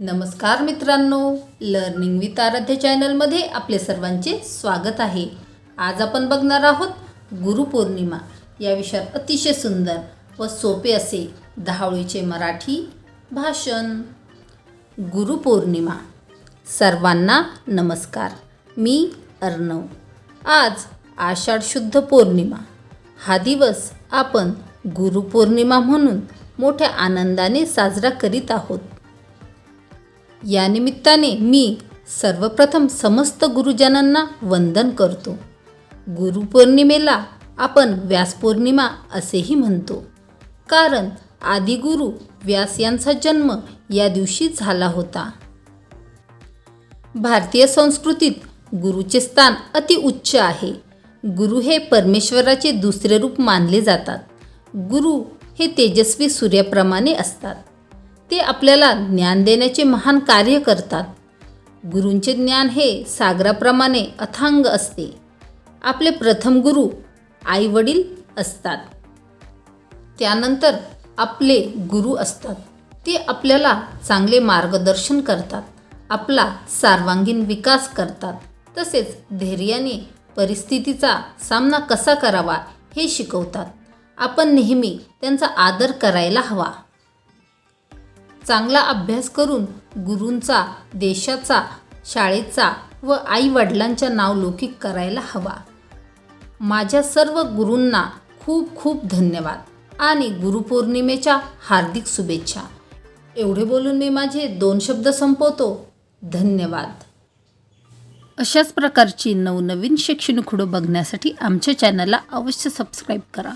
नमस्कार मित्रांनो learning with आराध्य चॅनलमध्ये आपले सर्वांचे स्वागत आहे. आज आपण बघणार आहोत गुरुपौर्णिमा. या विषयात अतिशय सुंदर व सोपे असे दहावळीचे मराठी भाषण. गुरुपौर्णिमा. सर्वांना नमस्कार. मी अर्णव. आज आषाढ शुद्ध पौर्णिमा. हा दिवस आपण गुरुपौर्णिमा म्हणून मोठ्या आनंदाने साजरा करीत आहोत. या निमित्ताने मी सर्वप्रथम समस्त गुरुजनांना वंदन करतो. गुरुपौर्णिमेला आपण व्यासपौर्णिमा असेही म्हणतो. कारण आदिगुरु व्यास यांचा जन्म या दिवशी झाला होता. भारतीय संस्कृतीत गुरुचे स्थान अति उच्च आहे. गुरु हे परमेश्वराचे दुसरे रूप मानले जातात. गुरु हे तेजस्वी सूर्याप्रमाणे असतात. ते आपल्याला ज्ञान देण्याचे महान कार्य करतात. गुरूंचे ज्ञान हे सागराप्रमाणे अथांग असते. आपले प्रथम गुरु आईवडील असतात. त्यानंतर आपले गुरु असतात. ते आपल्याला चांगले मार्गदर्शन करतात. आपला सर्वांगीण विकास करतात. तसेच धैर्याने परिस्थितीचा सामना कसा करावा हे शिकवतात. आपण नेहमी त्यांचा आदर करायला हवा. चांगला अभ्यास करून गुरूंचा देशाचा शाळेचा व आईवडिलांच्या नावलौकिक नाव लौकिक करायला हवा. माझ्या सर्व गुरूंना खूप खूप धन्यवाद आणि गुरुपौर्णिमेच्या हार्दिक शुभेच्छा. एवढे बोलून मी माझे दोन शब्द संपवतो. धन्यवाद. अशाच प्रकारची नवनवीन शैक्षणिक खुडं बघण्यासाठी आमच्या चॅनलला अवश्य सबस्क्राईब करा.